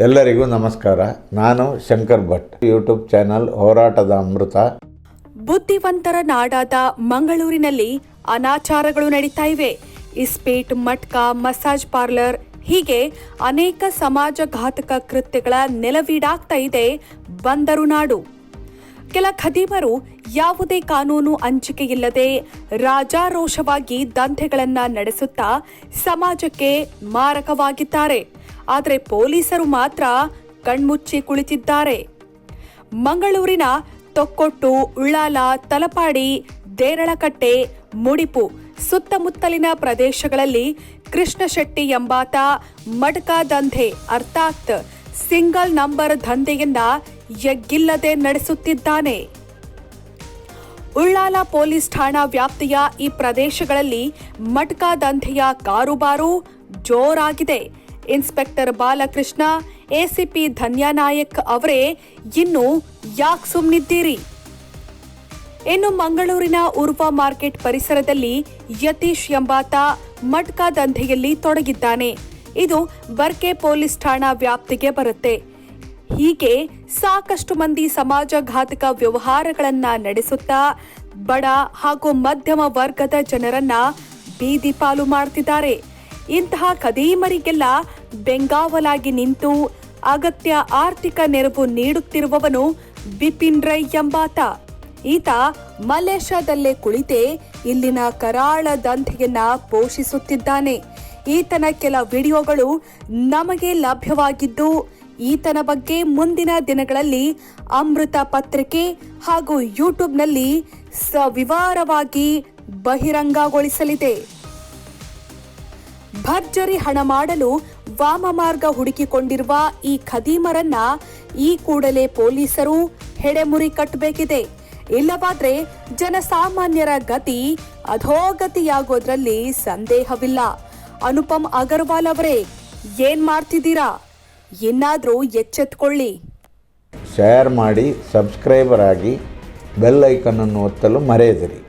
ಎಲ್ಲರಿಗೂ ನಮಸ್ಕಾರ. ನಾನು ಶಂಕರ್ ಭಟ್. ಯೂಟ್ಯೂಬ್ ಚಾನಲ್ ಹೋರಾಟದ ಅಮೃತ. ಬುದ್ಧಿವಂತರ ನಾಡಾದ ಮಂಗಳೂರಿನಲ್ಲಿ ಅನಾಚಾರಗಳು ನಡೀತಾ ಇವೆ. ಇಸ್ಪೀಟ್, ಮಟ್ಕ, ಮಸಾಜ್ ಪಾರ್ಲರ್ ಹೀಗೆ ಅನೇಕ ಸಮಾಜಘಾತಕ ಕೃತ್ಯಗಳ ನೆಲವೀಡಾಗ್ತಾ ಇದೆ ಬಂದರು ನಾಡು. ಕೆಲ ಖದೀಮರು ಯಾವುದೇ ಕಾನೂನು ಹಂಚಿಕೆಯಿಲ್ಲದೆ ರಾಜಾರೋಷವಾಗಿ ದಂಧೆಗಳನ್ನು ನಡೆಸುತ್ತಾ ಸಮಾಜಕ್ಕೆ ಮಾರಕವಾಗಿದ್ದಾರೆ. ಆದರೆ ಪೊಲೀಸರು ಮಾತ್ರ ಕಣ್ಮುಚ್ಚಿ ಕುಳಿತಿದ್ದಾರೆ. ಮಂಗಳೂರಿನ ತೊಕ್ಕೊಟ್ಟು, ಉಳ್ಳಾಲ, ತಲಪಾಡಿ, ದೇರಳಕಟ್ಟೆ, ಮುಡಿಪು ಸುತ್ತಮುತ್ತಲಿನ ಪ್ರದೇಶಗಳಲ್ಲಿ ಕೃಷ್ಣಶೆಟ್ಟಿ ಎಂಬಾತ ಮಡ್ಕ ದಂಧೆ ಅರ್ಥಾತ್ ಸಿಂಗಲ್ ನಂಬರ್ ದಂಧೆಯನ್ನ ಎಗ್ಗಿಲ್ಲದೆ ನಡೆಸುತ್ತಿದ್ದಾನೆ. ಉಳ್ಳಾಲ ಪೊಲೀಸ್ ಠಾಣಾ ವ್ಯಾಪ್ತಿಯ ಈ ಪ್ರದೇಶಗಳಲ್ಲಿ ಮಟ್ಕಾ ದಂಧೆಯ ಕಾರುಬಾರು ಜೋರಾಗಿದೆ. ಇನ್ಸ್ಪೆಕ್ಟರ್ ಬಾಲಕೃಷ್ಣ, ಎಸಿಪಿ ಧನ್ಯಾನಾಯಕ್ ಅವರೇ ಇನ್ನು ಯಾಕೆ ಸುಮ್ಮನಿದ್ದೀರಿ ಇನ್ನು ಮಂಗಳೂರಿನ ಉರ್ವ ಮಾರ್ಕೆಟ್ ಪರಿಸರದಲ್ಲಿ ಯತೀಶ್ ಎಂಬಾತ ಮಟ್ಕಾ ದಂಧೆಯಲ್ಲಿ ತೊಡಗಿದ್ದಾನೆ. ಇದು ಬರ್ಕೆ ಪೊಲೀಸ್ ಠಾಣಾ ವ್ಯಾಪ್ತಿಗೆ ಬರುತ್ತೆ. ಹೀಗೆ ಸಾಕಷ್ಟು ಮಂದಿ ಸಮಾಜಘಾತಕ ವ್ಯವಹಾರಗಳನ್ನ ನಡೆಸುತ್ತಾ ಬಡ ಹಾಗೂ ಮಧ್ಯಮ ವರ್ಗದ ಜನರನ್ನ ಬೀದಿ ಪಾಲು ಮಾಡ್ತಿದ್ದಾರೆ. ಇಂತಹ ಖದೀಮರಿಗೆಲ್ಲ ಬೆಂಗಾವಲಾಗಿ ನಿಂತು ಅಗತ್ಯ ಆರ್ಥಿಕ ನೆರವು ನೀಡುತ್ತಿರುವವನು ಬಿಪಿನ್ ರೈ ಎಂಬಾತ. ಈತ ಮಲೇಷ್ಯಾದಲ್ಲೇ ಕುಳಿತೇ ಇಲ್ಲಿನ ಕರಾಳ ದಂಧೆಯನ್ನ ಪೋಷಿಸುತ್ತಿದ್ದಾನೆ. ಈತನ ಕೆಲ ವಿಡಿಯೋಗಳು ನಮಗೆ ಲಭ್ಯವಾಗಿದ್ದು, ಈತನ ಬಗ್ಗೆ ಮುಂದಿನ ದಿನಗಳಲ್ಲಿ ಅಮೃತ ಪತ್ರಿಕೆ ಹಾಗೂ ಯೂಟ್ಯೂಬ್ನಲ್ಲಿ ಸವಿವಾರವಾಗಿ ಬಹಿರಂಗಗೊಳಿಸಲಿದೆ. ಭರ್ಜರಿ ಹಣ ಮಾಡಲು ವಾಮಮಾರ್ಗ ಹುಡುಕಿಕೊಂಡಿರುವ ಈ ಖದೀಮರನ್ನ ಈ ಕೂಡಲೇ ಪೊಲೀಸರು ಹೆಡೆಮುರಿ ಕಟ್ಟಬೇಕಿದೆ. ಇಲ್ಲವಾದ್ರೆ ಜನಸಾಮಾನ್ಯರ ಗತಿ ಅಧೋಗತಿಯಾಗೋದ್ರಲ್ಲಿ ಸಂದೇಹವಿಲ್ಲ. ಅನುಪಮ್ ಅಗರ್ವಾಲ್ ಅವರೇ, ಏನ್ ಮಾಡ್ತಿದ್ದೀರಾ? ಇನ್ನಾದರೂ ಎಚ್ಚೆತ್ಕೊಳ್ಳಿ. ಶೇರ್ ಮಾಡಿ, ಸಬ್ಸ್ಕ್ರೈಬರ್ ಆಗಿ ಬೆಲ್ ಐಕನನ್ನು ಒತ್ತಲು ಮರೆಯದಿರಿ.